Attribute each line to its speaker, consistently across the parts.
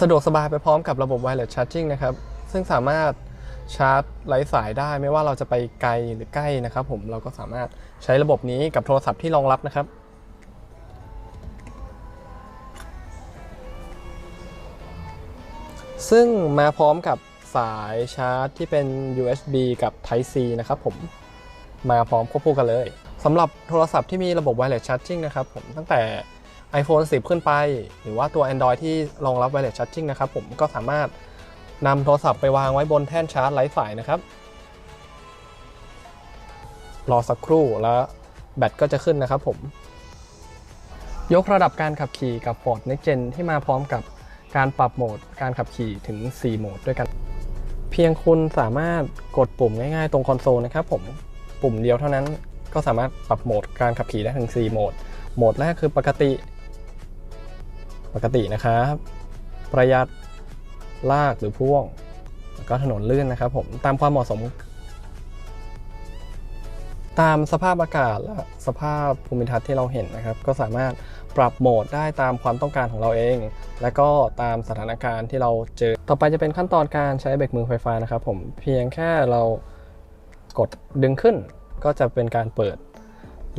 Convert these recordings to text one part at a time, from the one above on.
Speaker 1: สะดวกสบายไปพร้อมกับระบบ wireless charging นะครับ ซึ่งสามารถชาร์จไร้สายได้ไม่ว่าเราจะไปไกลหรือใกล้นะครับ ผมเราก็สามารถใช้ระบบนี้กับโทรศัพท์ที่รองรับนะครับ ซึ่งมาพร้อมกับสายชาร์จที่เป็น USB กับ Type C นะครับผมมาพร้อมควบคู่กันเลยสำหรับโทรศัพท์ที่มีระบบ wireless charging นะครับผมตั้งแต่ iPhone 10 ขึ้นไป หรือว่าตัว Android ที่รองรับ wireless charging นะครับผมก็สามารถนำโทรศัพท์ไปวางไว้บนแท่นชาร์จไร้สายนะครับ รอสักครู่แล้วแบตก็จะขึ้นนะครับผม ยกระดับการขับขี่กับ Ford Next Gen ที่มาพร้อมกับการปรับโหมดการขับขี่ถึง 4 โหมดด้วยกัน เพียงคุณสามารถกดปุ่มง่ายๆ ตรงคอนโซลนะครับผมปุ่มเดียวเท่านั้นก็สามารถปรับโหมดการขับขี่ได้ถึง 4 โหมด โหมดแรกคือปกติ ปกตินะครับ ประหยัดลากหรือพ่วง แล้วก็ถนนลื่นนะครับผมตามความเหมาะสม ตามสภาพอากาศและสภาพภูมิทัศน์ที่เราเห็นนะครับ ก็สามารถปรับโหมดได้ตามความต้องการของเราเอง และก็ตามสถานการณ์ที่เราเจอ ต่อไปจะเป็นขั้นตอนการใช้เบรกมือไฟฟ้านะครับ ผมเพียงแค่เรากดดึงขึ้นก็จะเป็นการเปิด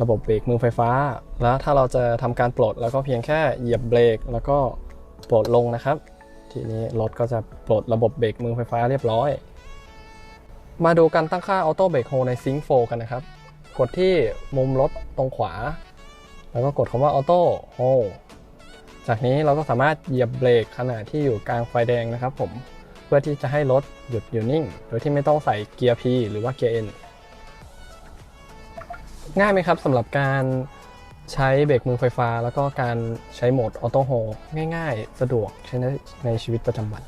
Speaker 1: ระบบเบรกมือไฟฟ้า แล้วถ้าเราจะทำการปลดแล้วก็เพียงแค่เหยียบเบรกแล้วก็ปลดลงนะครับ ทีนี้รถก็จะปลดระบบเบรกมือไฟฟ้าเรียบร้อย มาดูการตั้งค่าออโต้เบรกโฮใน Sync 4กันนะครับ กดที่มุมรถตรงขวา แล้วก็กดคำว่าออโต้โฮจากนี้เราก็สามารถเหยียบเบรกขณะที่อยู่กลางไฟแดงนะครับผมเพื่อที่จะให้รถหยุดอยู่นิ่ง โดยที่ไม่ต้องใส่เกียร์ P หรือว่าเกียร์ N ง่ายไหมครับสำหรับการใช้เบรกมือไฟฟ้า แล้วก็การใช้โหมดออโต้โฮง่าย ๆ สะดวกใช้ในในชีวิตประจำวัน